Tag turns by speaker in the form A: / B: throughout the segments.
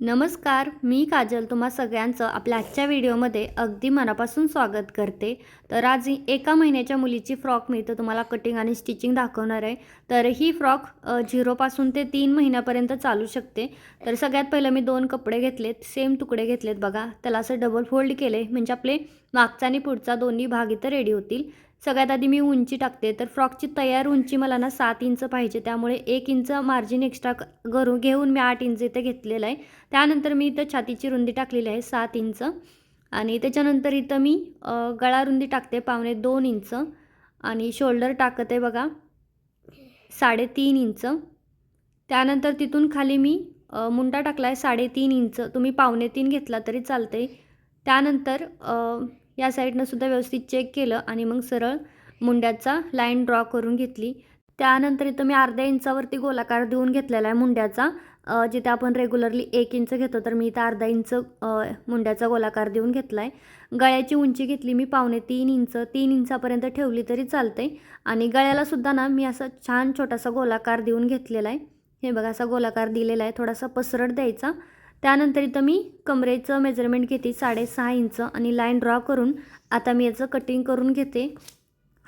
A: नमस्कार मी काजल तुम्हा सगळ्यांचं आपल्या आजच्या व्हिडिओमध्ये अगदी मनापासून स्वागत करते. तर आज एका महिन्याच्या मुलीची फ्रॉक मी तर तुम्हाला कटिंग आणि स्टिचिंग दाखवणार आहे. तर ही फ्रॉक झिरोपासून ते तीन महिन्यापर्यंत चालू शकते. तर सगळ्यात पहिलं मी दोन कपडे घेतलेत सेम तुकडे घेतलेत बघा. त्याला असं डबल फोल्ड केले म्हणजे आपले मागचा आणि पुढचा दोन्ही भाग इथं रेडी होतील. सगळ्यात आधी मी उंची टाकते तर फ्रॉकची तयार उंची मला ना सात इंच पाहिजे त्यामुळे एक इंच मार्जिन एक्स्ट्रा करून घेऊन मी आठ इंच इथं घेतलेलं आहे. त्यानंतर मी इथं छातीची रुंदी टाकलेली आहे सात इंच. आणि त्याच्यानंतर इथं मी गळा रुंदी टाकते पावणे दोन इंच. आणि शोल्डर टाकत आहे बघा साडेतीन इंच. त्यानंतर तिथून खाली मी मुंडा टाकला आहे साडेतीन इंच. तुम्ही पावणे तीन घेतला तरी चालते त्यानंतर या साईडनंसुद्धा व्यवस्थित चेक केलं आणि मग सरळ मुंड्याचा लाईन ड्रॉ करून घेतली. त्यानंतर इथं मी अर्ध्या इंचावरती गोलाकार देऊन घेतलेला आहे मुंड्याचा. जिथे आपण रेग्युलरली एक इंच घेतो तर मी इथं अर्धा इंच मुंड्याचा गोलाकार देऊन घेतला आहे गळ्याची उंची घेतली मी पावणे तीन इंच. तीन इंचापर्यंत ठेवली तरी चालते आणि गळ्यालासुद्धा ना मी असा छान छोटासा गोलाकार देऊन घेतलेला आहे. हे बघा असा गोलाकार दिलेला आहे. थोडासा पसरट द्यायचा. त्यानंतर इथं मी कमरेचं मेजरमेंट घेते साडेसहा इंच आणि लाईन ड्रॉ करून आता मी याचं कटिंग करून घेते.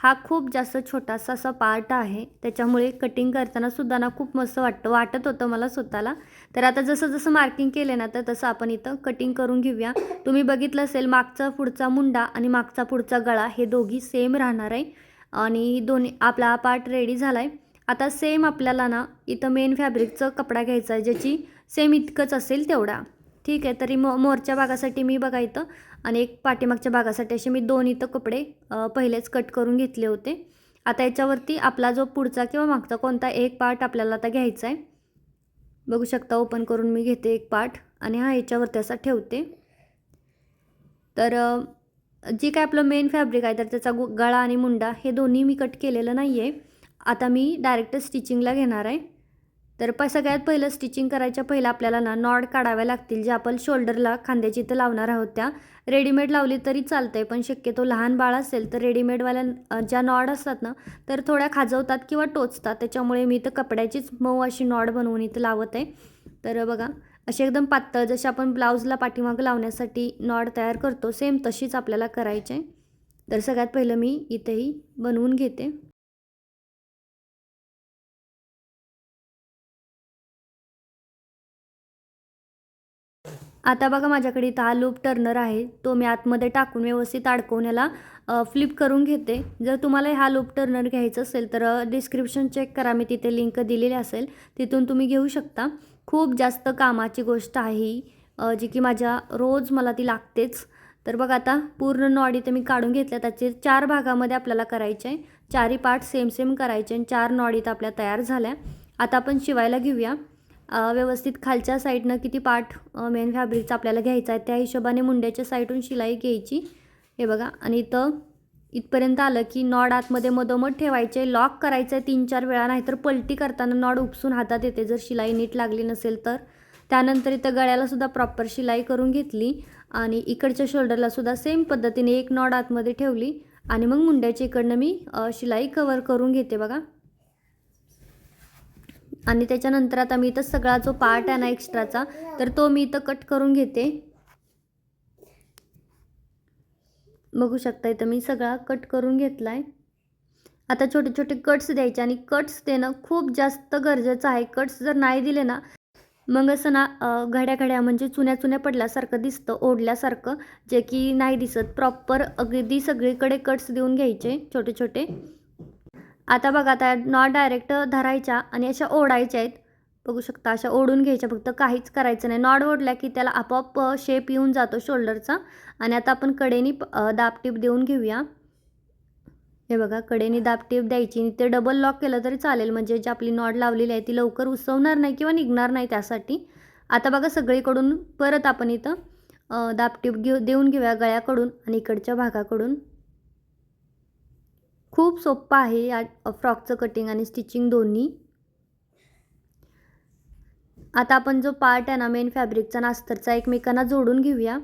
A: हा खूप जास्त छोटासा असा पार्ट आहे. त्याच्यामुळे कटिंग करताना सुद्धा ना खूप मस्त वाटतं वाटत होतं मला स्वतःला. तर आता जसं जसं मार्किंग केले ना तर तसं आपण इथं कटिंग करून घेऊया. तुम्ही बघितलं असेल मागचा पुढचा मुंडा आणि मागचा पुढचा गळा हे दोघी सेम राहणार आहे. आणि दोन्ही आपला पार्ट रेडी झाला आहे आता सेम आपल्याला ना इथं मेन फॅब्रिकचं कपडा घ्यायचा आहे ज्याची सेम इतकंच असेल तेवढा. ठीक आहे तरी मो मोरच्या भागासाठी मी बघा इथं आणि एक पाठीमागच्या भागासाठी असे मी दोन इथं कपडे पहिलेच कट करून घेतले होते. आता याच्यावरती आपला जो पुढचा किंवा मागचा कोणता एक पार्ट आपल्याला आता घ्यायचा आहे बघू शकता ओपन करून मी घेते एक पार्ट आणि हा याच्यावरती असा ठेवते. तर जे काय आपलं मेन फॅब्रिक आहे तर त्याचा गु गळा आणि मुंडा हे दोन्ही मी कट केलेलं नाही आहे आता मी डायरेक्ट स्टिचिंगला घेणार आहे तर प सगळ्यात पहिलं स्टिचिंग करायच्या पहिलं आपल्याला ना नॉड काढाव्या लागतील जे आपण शोल्डरला खांद्याची इथं लावणार आहोत त्या. रेडीमेड लावली तरी चालतंय पण शक्यतो लहान बाळ असेल तर रेडीमेडवाल्या ज्या नॉड असतात ना तर थोड्या खाजवतात किंवा टोचतात. त्याच्यामुळे मी इथं कपड्याचीच मऊ अशी नॉड बनवून इथं लावत आहे. तर बघा अशी एकदम पातळ जशी आपण ब्लाऊजला पाठीमागं लावण्यासाठी नॉड तयार करतो सेम तशीच आपल्याला करायची आहे. तर सगळ्यात पहिलं मी इथेही बनवून घेते. आता बघा माझ्याकडे इथं हा लूप टर्नर आहे. तो मी आतमध्ये टाकून व्यवस्थित अडकवून याला फ्लिप करून घेते. जर तुम्हाला हा लूप टर्नर घ्यायचं असेल तर डिस्क्रिप्शन चेक करा. मी तिथे लिंक दिलेली असेल तिथून तुम्ही घेऊ शकता. खूप जास्त कामाची गोष्ट आहे ही जी की माझ्या रोज मला ती लागतेच. तर बघा आता पूर्ण नॉड इथे मी काढून घेतल्या. त्याचे चार भागामध्ये आपल्याला करायचे आहे चारही पार्ट सेम सेम करायचे आणि चार नॉड इथं आपल्या तयार झाल्या. आता आपण शिवायला घेऊया. व्यवस्थित खालच्या साईडनं किती पाठ मेन फॅब्रिकचा आपल्याला घ्यायचा आहे त्या हिशोबाने मुंड्याच्या साईडून शिलाई घ्यायची. हे बघा आणि इथं इथपर्यंत आलं की नॉड आतमध्ये मधोमध ठेवायचे लॉक करायचं आहे तीन चार वेळा नाहीतर पलटी करताना नॉड उपसून हातात येते जर शिलाई नीट लागली नसेल तर. त्यानंतर इथं गळ्यालासुद्धा प्रॉपर शिलाई करून घेतली आणि इकडच्या शोल्डरलासुद्धा सेम पद्धतीने एक नॉड आतमध्ये ठेवली आणि मग मुंड्याच्या इकडनं मी शिलाई कवर करून घेते बघा. आणि त्याच्यानंतर आता मी इथं सगळा जो पार्ट आहे ना एक्स्ट्राचा तर तो मी इथं कट करून घेते. बघू शकता इथं मी सगळा कट करून घेतला आहे आता छोटे छोटे कट्स द्यायचे आणि कट्स देणं खूप जास्त गरजेचं आहे. कट्स जर नाही दिले ना मग असं ना घड्या घड्या म्हणजे चुन्या चुन्या पडल्यासारखं दिसतं ओढल्यासारखं जे की नाही दिसत. प्रॉपर अगदी सगळीकडे कट्स देऊन घ्यायचे छोटे छोटे. आता बघा आता नॉट डायरेक्ट धरायच्या आणि अशा ओढायच्या आहेत. बघू शकता अशा ओढून घ्यायच्या. फक्त काहीच करायचं नाही. नॉट ओढल्या की त्याला आपोआप शेप येऊन जातो शोल्डरचा आणि आता आपण कडेनी दाबटीप देऊन घेऊया. हे बघा कडेनी दाबटीप द्यायची. आणि ते डबल लॉक केलं तरी चालेल. म्हणजे जी आपली नॉड लावलेली आहे ती लवकर उसवणार नाही किंवा निघणार नाही त्यासाठी. आता बघा सगळीकडून परत आपण इथं दाबटीप घेऊ देऊन घेऊया गळ्याकडून आणि इकडच्या भागाकडून. खूप सोप्पं आहे या फ्रॉकचं कटिंग आणि स्टिचिंग दोन्ही. आता आपण जो पार्ट आहे ना मेन फॅब्रिकचा नास्तरचा एकमेकांना जोडून घेऊया.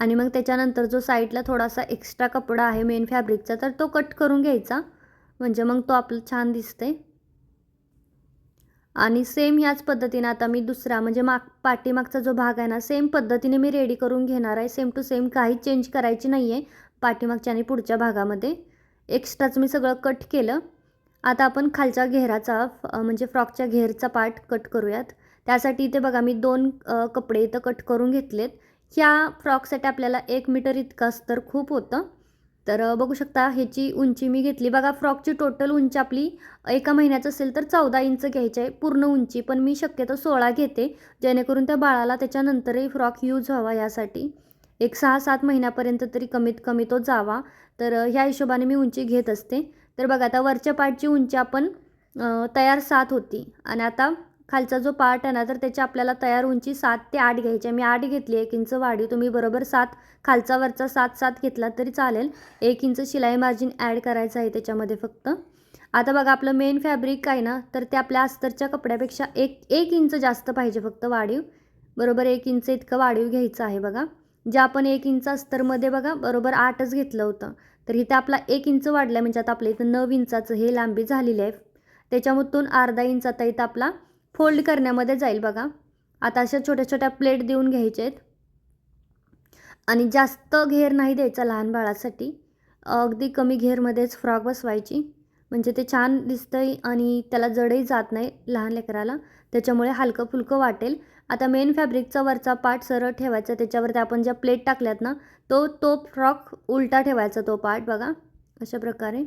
A: आणि मग त्याच्यानंतर जो साईडला थोडासा एक्स्ट्रा कपडा आहे मेन फॅब्रिकचा तर तो कट करून घ्यायचा. म्हणजे मग तो आपलं छान दिसते आणि सेम ह्याच पद्धतीनं आता मी दुसरा म्हणजे माग पाठीमागचा जो भाग आहे ना सेम पद्धतीने मी रेडी करून घेणार आहे. सेम टू सेम काही चेंज करायची नाही आहे पाठीमागच्या आणि पुढच्या भागामध्ये. एक्स्ट्राच मी सगळं कट केलं. आता आपण खालच्या घेराचा फ- म्हणजे फ्रॉकच्या घेरचा पार्ट कट करूयात. त्यासाठी इथे बघा मी दोन कपडे इथं कट करून घेतलेत. ह्या फ्रॉकसाठी आपल्याला एक मीटर इतकं अस्तर खूप होतं. तर बघू शकता ह्याची उंची मी घेतली. बघा फ्रॉकची टोटल उंची आपली एका महिन्याचं असेल तर चौदा इंच घ्यायची आहे पूर्ण उंची. पण मी शक्यतो सोळा घेते जेणेकरून त्या बाळाला त्याच्यानंतरही फ्रॉक यूज व्हावा यासाठी. एक सहा सात महिन्यापर्यंत तरी कमीत कमी तो जावा. तर ह्या हिशोबाने मी उंची घेत असते. तर बघा आता वरच्या पाठची उंची आपण तयार सात होती. आणि आता खालचा जो पार्ट आहे ना तर त्याची आपल्याला तयार उंची सात ते आठ घ्यायची आहे. मी आठ घेतली एक इंच वाढीव तुम्ही बरोबर सात खालचा वरचा सात सात घेतला तरी चालेल. एक इंच शिलाई मार्जिन ॲड करायचं आहे त्याच्यामध्ये फक्त. आता बघा आपलं मेन फॅब्रिक आहे ना तर ते आपल्या अस्तरच्या कपड्यापेक्षा एक एक इंच जास्त पाहिजे फक्त वाढीव. बरोबर एक इंच इतकं वाढीव घ्यायचं आहे बघा. जे आपण एक इंच अस्तरमध्ये बघा बरोबर आठच घेतलं होतं. तर इथं आपला एक इंच वाढला म्हणजे आता आपल्या इथं नऊ इंचाचं हे लांबी झालेली आहे. त्याच्यामधून अर्धा इंच आता इथं आपला फोल्ड करण्यामध्ये जाईल बघा. आता अशा छोट्या छोट्या प्लेट देऊन घ्यायचे आहेत आणि जास्त घेर नाही द्यायचा लहान बाळासाठी. अगदी कमी घेरमध्येच फ्रॉक बसवायची. म्हणजे ते छान दिसतंय आणि त्याला जडही जात नाही लहान लेकराला. त्याच्यामुळे हलकं फुलकं वाटेल. आता मेन फॅब्रिकचा वरचा पार्ट सरळ ठेवायचा. त्याच्यावरती आपण ज्या प्लेट टाकल्यात ना तो तो फ्रॉक उलटा ठेवायचा तो पार्ट बघा. अशा प्रकारे.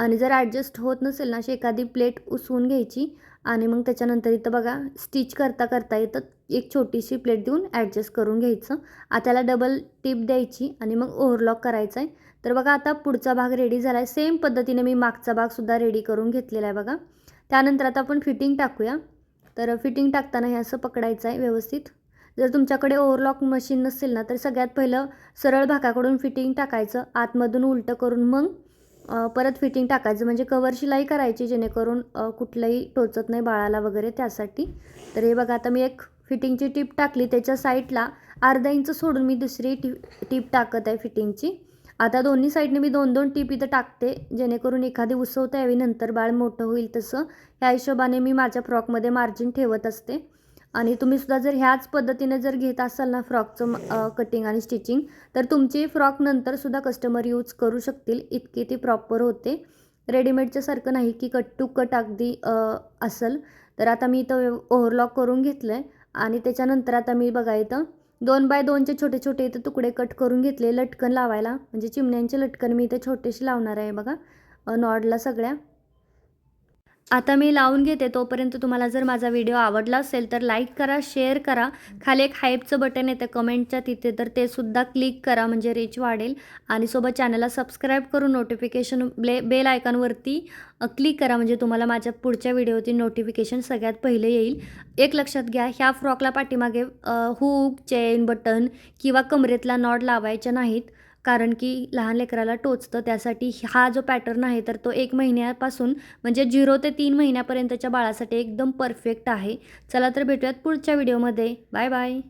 A: आणि जर ॲडजस्ट होत नसेल ना अशी एखादी प्लेट उसवून घ्यायची आणि मग त्याच्यानंतर इथं बघा स्टिच करता करता इथं एक छोटीशी प्लेट देऊन ॲडजस्ट करून घ्यायचं. आता त्याला डबल टिप द्यायची आणि मग ओव्हरलॉक करायचं आहे तर बघा आता पुढचा भाग रेडी झाला आहे सेम पद्धतीने मी मागचा भागसुद्धा रेडी करून घेतलेला आहे बघा. त्यानंतर आता आपण फिटिंग टाकूया. तर फिटिंग टाकताना हे असं पकडायचं आहे व्यवस्थित. जर तुमच्याकडे ओव्हरलॉक मशीन नसेल ना तर सगळ्यात पहिलं सरळ भागाकडून फिटिंग टाकायचं. आतमधून उलटं करून मग परत फिटिंग टाकायचं. म्हणजे कवर शिलाई करायची जेणेकरून कुठलंही टोचत नाही बाळाला वगैरे त्यासाठी. तर हे बघा आता मी एक फिटिंगची टीप टाकली. त्याच्या साईडला अर्धा इंच सोडून मी दुसरी टी टीप टाकत आहे फिटिंगची आता दोन्ही साईडने मी दोन दोन टीप इथं टाकते. जेणेकरून एखादी उसवता यावी नंतर बाळ मोठं होईल तसं. ह्या हिशोबाने मी माझ्या फ्रॉकमध्ये मार्जिन ठेवत असते. आणि तुम्हीसुद्धा जर ह्याच पद्धतीने जर घेत असाल ना फ्रॉकचं कटिंग आणि स्टिचिंग तर तुमची फ्रॉक नंतरसुद्धा कस्टमर यूज करू शकतील. इतकी ती प्रॉपर होते. रेडीमेडच्या सारखं नाही की कट टू कट अगदी असेल. तर आता मी इथं ओव्हरलॉक करून घेतलं आहे आणि त्याच्यानंतर आता मी बघा इथं दोन बाय दोनचे छोटे छोटे इथं तुकडे कट करून घेतले. लटकन लावायला. म्हणजे चिमण्यांचे लटकन मी इथे छोटेसे लावणार आहे बघा. नॉडला सगळ्या. आता मी लावून घेते. तोपर्यंत तुम्हाला जर माझा व्हिडिओ आवडला असेल तर लाईक करा शेअर करा. खाली एक हाईपचं बटन येतं कमेंटच्या तिथे तर ते सुद्धा क्लिक करा म्हणजे रीच वाढेल. आणि सोबत चॅनलला सबस्क्राईब करून नोटिफिकेशन ब्ले बेल आयकॉनवरती क्लिक करा म्हणजे तुम्हाला माझ्या पुढच्या व्हिडिओतील नोटिफिकेशन सगळ्यात पहिले येईल. एक लक्षात घ्या ह्या फ्रॉकला पाठीमागे हुक चेन बटन किंवा कमरेतला नॉड लावायच्या नाहीत. कारण की लहान लेकराला टोचतं. त्यासाठी हा जो पॅटर्न आहे तर तो एक महिन्यापासून म्हणजे झिरो ते तीन महिन्यापर्यंतच्या बाळासाठी एकदम परफेक्ट आहे. चला तर भेटूयात पुढच्या व्हिडिओमध्ये बाय बाय